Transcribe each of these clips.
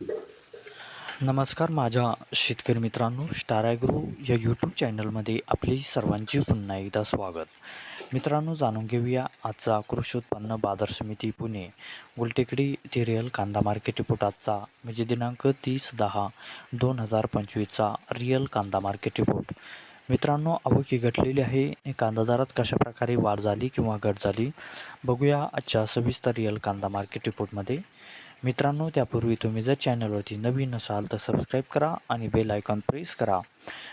नमस्कार माझ्या शेतकरी मित्रांनो स्टार ॲग्रो या यूट्यूब चॅनलमध्ये आपले सर्वांचे पुन्हा एकदा स्वागत. मित्रांनो जाणून घेऊया आजचा कृषी उत्पन्न बाजार समिती पुणे गुलटेकडी येथे रिअल कांदा मार्केट रिपोर्ट आजचा म्हणजे दिनांक तीस दहा दोन हजार पंचवीसचा रिअल कांदा मार्केट रिपोर्ट मित्रांनो आवक घटलेली आहे. कांदा दरात कशाप्रकारे वाढ झाली किंवा घट झाली? बघूया आजच्या सविस्तर रिअल कांदा मार्केट रिपोर्टमध्ये मित्रांनो त्यापूर्वी तुम्ही जर चॅनलवरती नवीन असाल तर सबस्क्राईब करा आणि बेल आयकॉन प्रेस करा.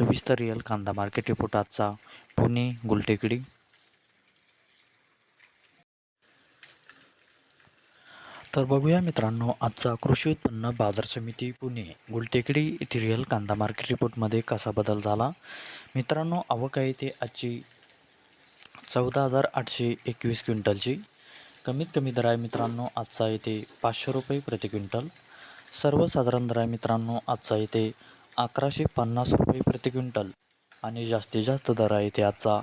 सविस्तर रिअल कांदा मार्केट रिपोर्ट आजचा. पुणे गुलटेकडी. तर बघूया मित्रांनो आजचा कृषी उत्पन्न बाजार समिती पुणे गुलटेकडी येथे रिअल कांदा मार्केट रिपोर्टमध्ये कसा बदल झाला? मित्रांनो आवक आहे ते आजची चौदा हजार आठशे एकवीस क्विंटलची. कमीत कमी दर आहे मित्रांनो आजचा येते पाचशे रुपये प्रति क्विंटल. सर्वसाधारण दर आहे मित्रांनो आजचा येते अकराशे पन्नास रुपये प्रति क्विंटल आणि जास्तीत जास्त दर आहे त्याचा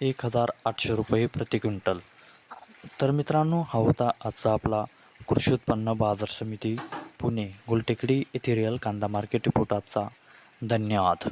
एक हजार आठशे रुपये प्रति क्विंटल. तर मित्रांनो हा होता आजचा आपला कृषी उत्पन्न बाजार समिती पुणे गुलटेकडी येथे रिअल कांदा मार्केट रिपोर्ट आजचा. धन्यवाद.